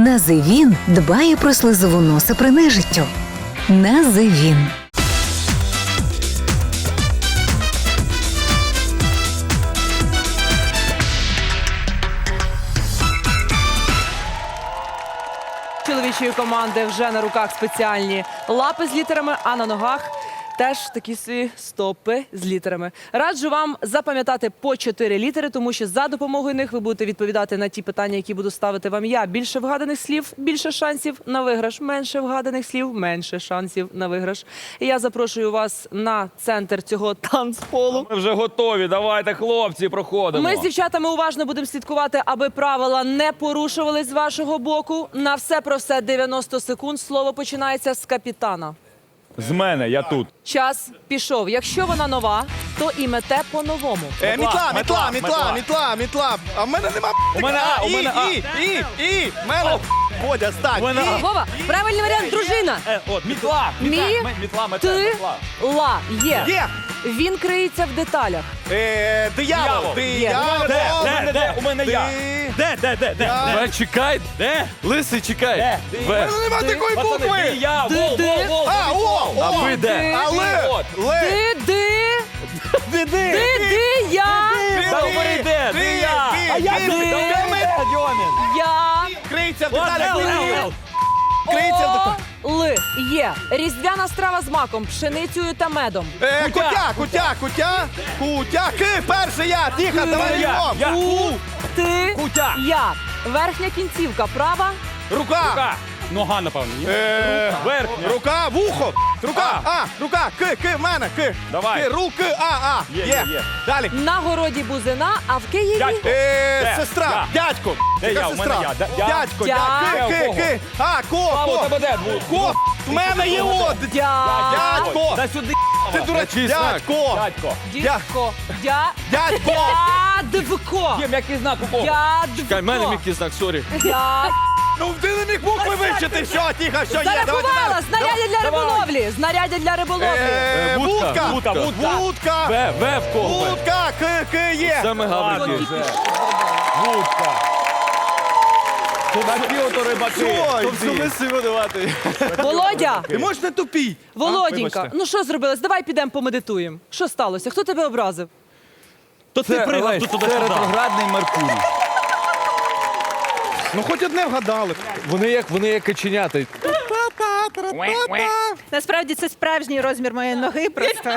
Називін дбає про слизову носа при нежиттю. Називін. чоловічої команди вже на руках спеціальні лапи з літерами, а на ногах теж такі свої стопи з літерами. Раджу вам запам'ятати по чотири літери, тому що за допомогою них ви будете відповідати на ті питання, які буду ставити вам я. Більше вгаданих слів, більше шансів на виграш. Менше вгаданих слів, менше шансів на виграш. І я запрошую вас на центр цього танцполу. Ми вже готові. Давайте, хлопці, проходимо. Ми з дівчатами уважно будемо слідкувати, аби правила не порушувались з вашого боку. На все про все 90 секунд. Слово починається з капітана. З мене, я тут. Час пішов. Якщо вона нова, то і мете по-новому. Е, мітла, метла, мітла, метла. мітла, мітла, мітла. А в мене нема. У мене А, у мене А. І, і, і, в мене. Бодя, стань. У мене А. Вова, правильний варіант, дружина. Е, от, мітла. Мі, Мітла, мітла, мете, Ти, метла. ла, є. Є. Він криється в деталях. Е, диявол, Диявол. Де, диявол. де, де? У мене я. Де, де, де, де? Де? Чекай. Де? Лисий, чекай. Де? В В. мене нема такої букви. я, вол, вол, вол. А, о, А ви де? А ле, От. ле. Ти, ди, Де, де? ди, я, Та говори, де? Де я? А я де? Де я. Криється в деталях. Криється в деталях. О, Л, є. Різдвяна страва з маком, пшеницею та медом. Е, Кутя. Кутя, кутя, кутя, ки, перший я, тихо, давай Я, я. Ку, ти, Кутя. я. Верхня кінцівка, права. Рука, Рука. Нога, напевно, ні? Е, Верхня. рука, вухо, рука, а, рука, ки, ки, в мене, ки. Давай. Ки, руки, а, а, Є, є, є. Далі. На городі бузина, а в Києві Дядько. Е, Де? сестра, дядько. Де Яка я? У мене сестра? я. Да- я. Дядько, Дя- дядько, у ки, кого? ки. А, ко, Слава, у ко. тебе де? Дву- Ко, в мене є от. дя... Дядько. Дай сюди. Ти дурак, Який знак? дядько. Дядько. Дідько. Дя... Дядько. Дядвко. Є м'який знак у кого? Чекай, в мене м'який знак, сорі. Дя... Ну, ти не міг букви вивчити. Все, тихо, все, є. Зарахувала! Знаряддя для риболовлі! Знаряддя для риболовлі! Е, Е, вудка, Вудка. вудка, вудка. Вудка. В, В в кого? В? Вудка, ки, ки, є. Саме гаврики. Вудка. Такі ото рибаки. Ой, То ти. все лисий. Володя! Ти можеш не тупіть? Володінька, вибачте. ну що зробилось? Давай підемо помедитуємо. Що сталося? Хто тебе образив? То ти пригав тут це туди-сюди. ретроградний Меркурій. Ну, хоч одне вгадали. Вони як, вони як каченята. Насправді це справжній розмір моєї ноги. Просто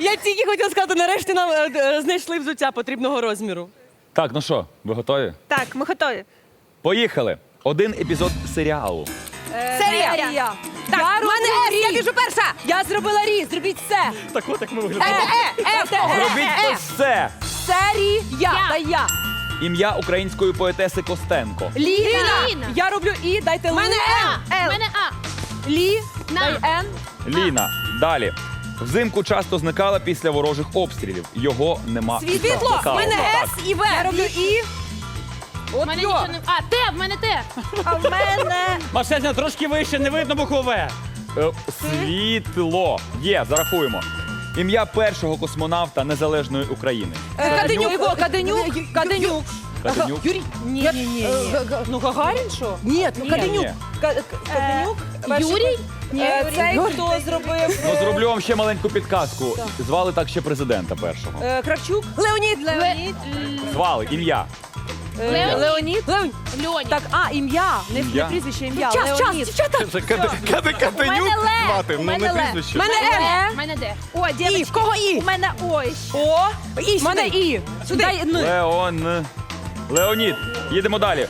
Я тільки хотіла сказати, нарешті нам е, е, знайшли взуття потрібного розміру. Так, ну що, ви готові? так, ми готові. Поїхали. Один епізод серіалу. Серія! Я. Так, я роблю рі. Я біжу перша! Я зробила рі, зробіть все! Так от як ми Е, виглядаємо. е, е, е, Робіть е, е. все. Серія! Та я! Ім'я української поетеси Костенко. Ліна! Ліна. Я роблю і, дайте Л. мене М. У мене А. Лі, На. дай Н. Ліна. Далі. Взимку часто зникала після ворожих обстрілів. Його нема. Світло! В мене. С і В. Я роблю і. У От мене йо. нічого не. А, Т, в мене Т. А в мене Машеня, трошки вище, не видно буквове. Е, Світло. Є, зарахуємо. Ім'я першого космонавта Незалежної України. Е, Каденюк. Його, Каденюк. Каденюк. Каденюк. Юрій. Ні, ні, ні. Ну, Гагарін що? Ні, ну, Каденюк. Ні. Ка- Каденюк. перший- Юрій? Е, Цей, хто зробив... Ну, е, зроблю вам ще маленьку підказку. Звали так ще президента першого. е, Кравчук. Леонід. Леонід. Звали ім'я. Е, Леонід. Леонід. Леонід. Льоні. Так, а, ім'я. Не, не Ім'я. прізвище, ім'я. час, час, Леонід. дівчата. Кади Катенюк мене Ле. звати, У ну мене не Ле. прізвище. Мене Е. В мене Д. О, дівчатки, в кого і? У мене ой. О. І. Мене І. Сюди. Дай, ну. Леон. Леонід. Їдемо далі.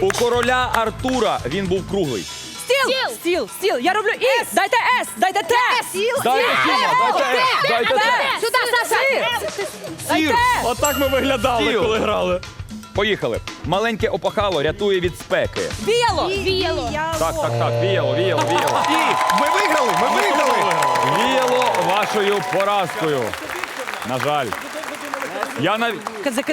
У короля Артура він був круглий. Стіл. Стіл. Стіл. Стіл. Я роблю І. Дайте С. Дайте Т. Стіл. Дайте Сіма, дайте Е, дайте Т. Сюди, Саша. Дайте. Отак ми виглядали, коли грали. Поїхали. Маленьке опахало рятує від спеки. Віяло. Віяло. Так, так, так. Віяло, віяло, віяло. І ми виграли, ми виграли. Віяло вашою поразкою. На жаль. Я навіть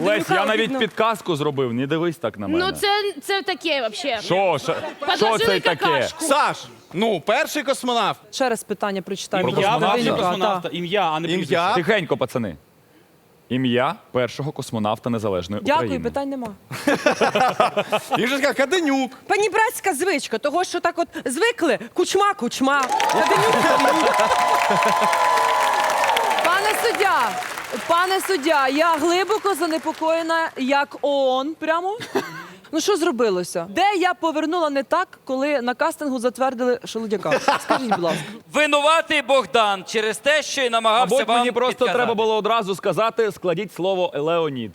Лесь, я навіть підказку зробив. Не дивись так на мене. Ну це, це таке взагалі. Що, що, що Подложили це таке? какашку. Саш, ну, перший космонавт. Ще раз питання прочитаю. Про будь ласка, космонавта? Каденюка, Космонавта. Ім'я, а не прізвище. Ім'я. Тихенько, пацани. Ім'я першого космонавта незалежної Дякую, України. питань нема. Сказав Каденюк. Панібратська звичка, того, що так от звикли, кучма, кучма. Каденюк, Каденюк. Пане суддя, пане суддя, я глибоко занепокоєна, як ООН прямо. Ну що зробилося? Де я повернула не так, коли на кастингу затвердили Шелудяка? Скажіть, будь ласка. Винуватий Богдан через те, що й намагався Мабуть, вам мені просто підказати. треба було одразу сказати, складіть слово Леонід.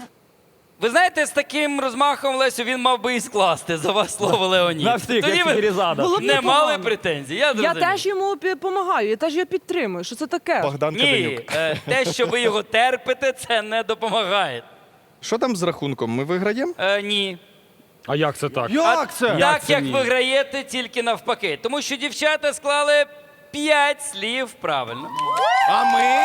Ви знаєте, з таким розмахом Лесю він мав би і скласти за вас слово Леонід. На всіх, Тоді як ви. Було б не непогано. мали претензій. Я, Я зрозумів. теж йому допомагаю, я теж його підтримую. Що це таке? Богдан Ні, Каденюк. е, те, що ви його терпите, це не допомагає. Що там з рахунком? Ми виграємо? Е, ні. А як це так? Як це? так, це як ні? виграєте, тільки навпаки. Тому що дівчата склали п'ять слів правильно. А ми?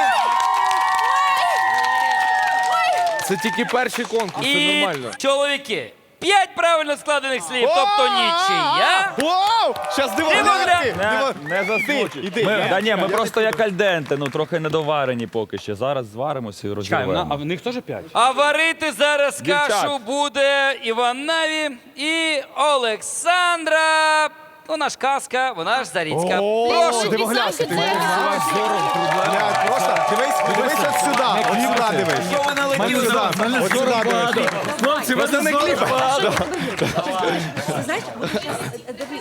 Це тільки перший конкурс, це І нормально. чоловіки. П'ять правильно складених слів, тобто нічия. Вау! Щас! Дивогрядки! Не, не засмучуй. іди, Ми, я- да, ні, ми просто як альденте, ну трохи недоварені поки ще. Зараз зваримося і розірвемо. в них теж п'ять? А варити зараз Дівчат. кашу буде Іван Наві і Олександра. Ну, наш казка, вона ж Заріцька. Прошу. Дивоглядки, ти Це- Блядь, просто дивись, дивись от сюди, от сюди дивись. Що ви налетіли? От сюди дивись. Хлопці, ви не кліп.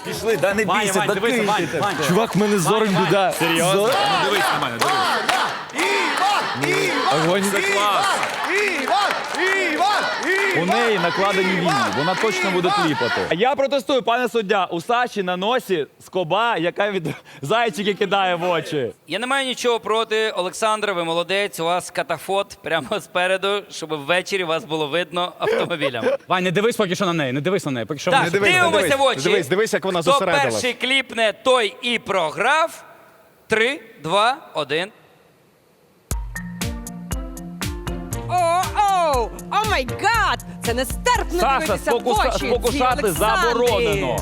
Пішли, да не бійся, да киньте. Чувак, в мене зорок біда. Серйозно? Ну, Дивись на мене, дивись. Огонь. Клас. Іван! Іван! У неї накладені вії, вона точно буде кліпати. Я протестую, пане суддя, у Саші на носі скоба, яка від зайчики кидає в очі. Я не маю нічого проти. Олександра, ви молодець. У вас катафот прямо спереду, щоб ввечері вас було видно автомобілем. Вань, не дивись поки що на неї, не дивись на неї. Поки що Так, Не дивись, не дивимося дивись. в очі. Дивись, дивись, як вона Хто зосередилась. перший кліпне, той і програв. Три, два, один. О, о май гад! Це нестерпно Саша, дивитися в спокуса- очі. спокушати Олександрі. заборонено.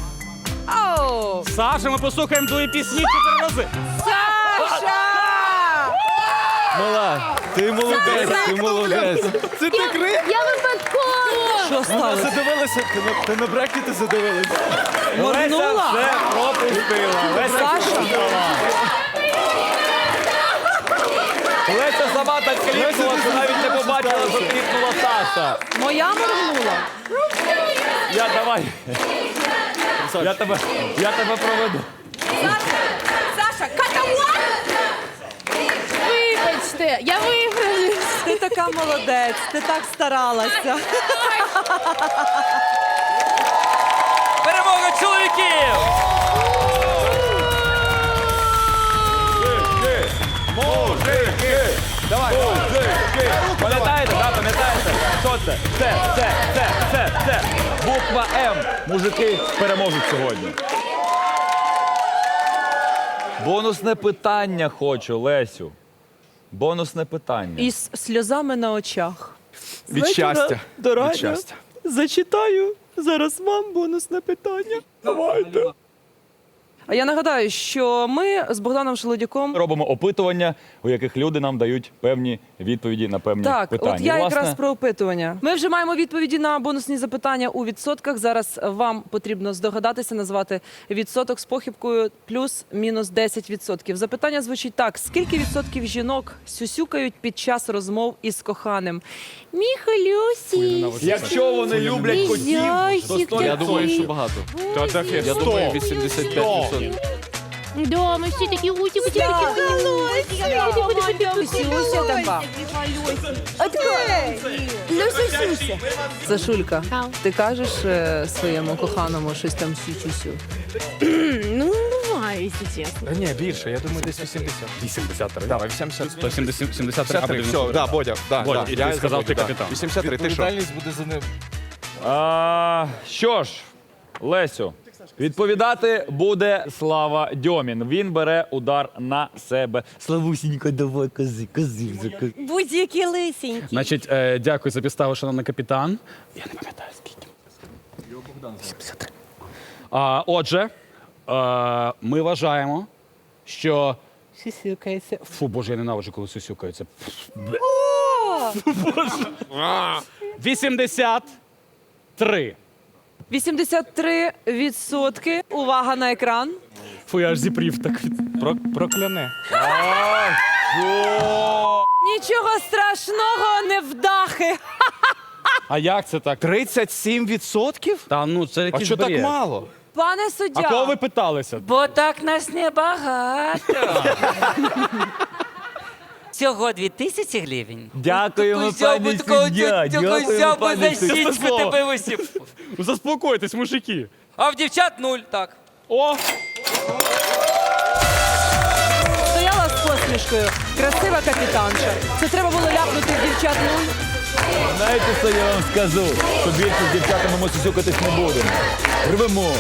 Оу, Саша, ми послухаємо твої пісні чотири рази. Саша! Мала, ти молодець, ти молодець. Це ти крик? Я випадково! Що сталося? Задивилася, ти на, ти на брекети задивилася. Леся Моргнула? все пропустила. Леся Саша? Леся сама так кліпнула, що навіть не побачила, що кліпнула Саша. Моя моргнула. Я давай. Я тебе, я тебе проведу. Саша, катауа! Вибачте, я виграю. Ти така молодець, ти так старалася. Перемога чоловіків! Це? Це, це, це, це, це. Буква М. Мужики переможуть сьогодні. Бонусне питання хочу, Лесю. Бонусне питання. Із сльозами на очах. Від вечора щастя. До Від щастя. зачитаю зараз вам бонусне питання. Давайте. А я нагадаю, що ми з Богданом Шелодяком Робимо опитування, у яких люди нам дають певні відповіді на певні Так, питання. от я власне, якраз про опитування. Ми вже маємо відповіді на бонусні запитання у відсотках. Зараз вам потрібно здогадатися, назвати відсоток з похибкою плюс-мінус 10 відсотків. Запитання звучить так: скільки відсотків жінок сюсюкають під час розмов із коханим? Міхалюсі, Якщо вони люблять котів, то 100%. Я думаю, що багато. Та таке Я думаю, 85%. Да, ми всі такі гуті гуті Сюся така. Сашулька, Ау. ти кажеш е, своєму коханому щось там сю-сю-сю? Ну, якщо чесно. Ні, більше, я думаю, десь 80. 83. Давай, 80. 173, 73, все, да, Бодя, да, Бодя, да. і ти я сказав, забув, ти да. капітан. 83, ти що? буде за ним. А, що ж, Лесю, відповідати буде Слава Дьомін. Він бере удар на себе. Славусінько, давай, кази, кази вже. кази. Будь-які лисенькі. Значить, е, дякую за підставу, шановний капітан. Я не пам'ятаю, скільки. А, отже, е, ми вважаємо, що сюсюкається. Фу, боже, я ненавиджу, коли сюсюкаються. 83. 83 відсотки. Увага на екран. Фу, я аж зіпрів так. Про, прокляне. Нічого страшного, невдахи. А як це так? 37 відсотків? Та ну це А якийсь що так бред. мало? Пане суддя. А кого ви питалися? Бо так нас небагато. Всього дві тисячі гривень. Дякуємо, пані суддя. Дякуємо, пані за суддя. щічку тебе висіп. Заспокойтесь, мужики. А в дівчат нуль, так. О, Стояла з посмішкою. Красива капітанша. Це треба було ляпнути в дівчат нуль. Знаєте, що я вам скажу? Що більше з дівчатами ми сюсюкатись не будемо. Рвемо.